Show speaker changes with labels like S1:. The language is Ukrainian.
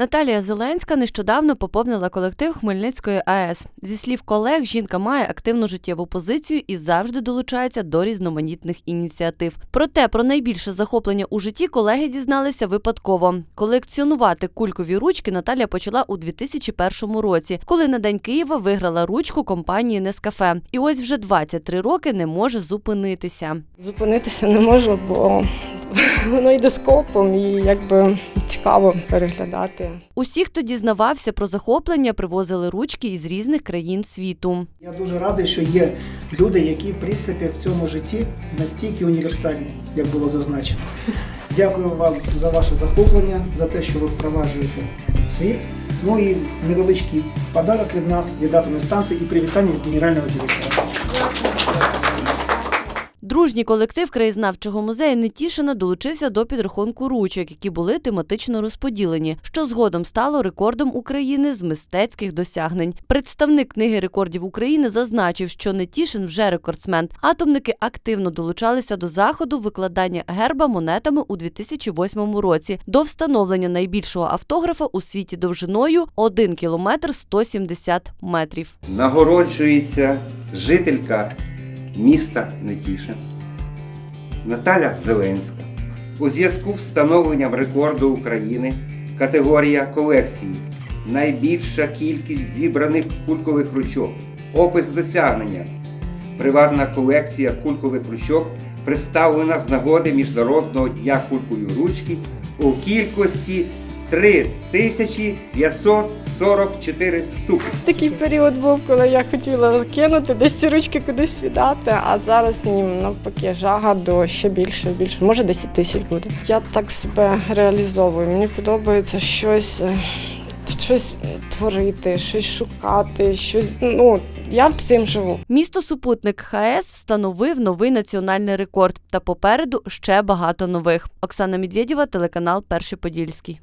S1: Наталія Зеленська нещодавно поповнила колектив Хмельницької АЕС. Зі слів колег, жінка має активну життєву позицію і завжди долучається до різноманітних ініціатив. Проте про найбільше захоплення у житті колеги дізналися випадково. Колекціонувати кулькові ручки Наталія почала у 2001 році, коли на День Києва виграла ручку компанії Нескафе. І ось вже 23 роки не може зупинитися.
S2: Зупинитися не можу, бо воно йде скопом і якби цікаво переглядати.
S1: Усі, хто дізнавався про захоплення, привозили ручки із різних країн світу.
S3: Я дуже радий, що є люди, які в принципі в цьому житті настільки універсальні, як було зазначено. Дякую вам за ваше захоплення, за те, що ви впроваджуєте світ. Ну і невеличкий подарок від нас, від атомної станції і привітання від генерального директора.
S1: Дружній колектив краєзнавчого музею Нетішина долучився до підрахунку ручок, які були тематично розподілені, що згодом стало рекордом України з мистецьких досягнень. Представник книги рекордів України зазначив, що Нетішин вже рекордсмен. Атомники активно долучалися до заходу викладання герба монетами у 2008 році до встановлення найбільшого автографа у світі довжиною 1 кілометр 170 метрів.
S4: Нагороджується жителька міста Нетішин Наталя Зеленська у зв'язку з встановленням рекорду України категорія колекції найбільша кількість зібраних кулькових ручок. Опис досягнення. Приватна колекція кулькових ручок представлена з нагоди Міжнародного дня кулькової ручки у кількості 3544 штуки.
S2: Такий період був, коли я хотіла кинути десь ці ручки кудись віддати, а зараз ні, навпаки жага до ще більше, більше, може 10 тисяч буде. Я так себе реалізовую. Мені подобається щось. е, Щось творити, щось шукати, щось. Ну я цим живу.
S1: Місто супутник ХАЕС встановив новий національний рекорд. Та попереду ще багато нових. Оксана Медведєва, телеканал Перший Подільський.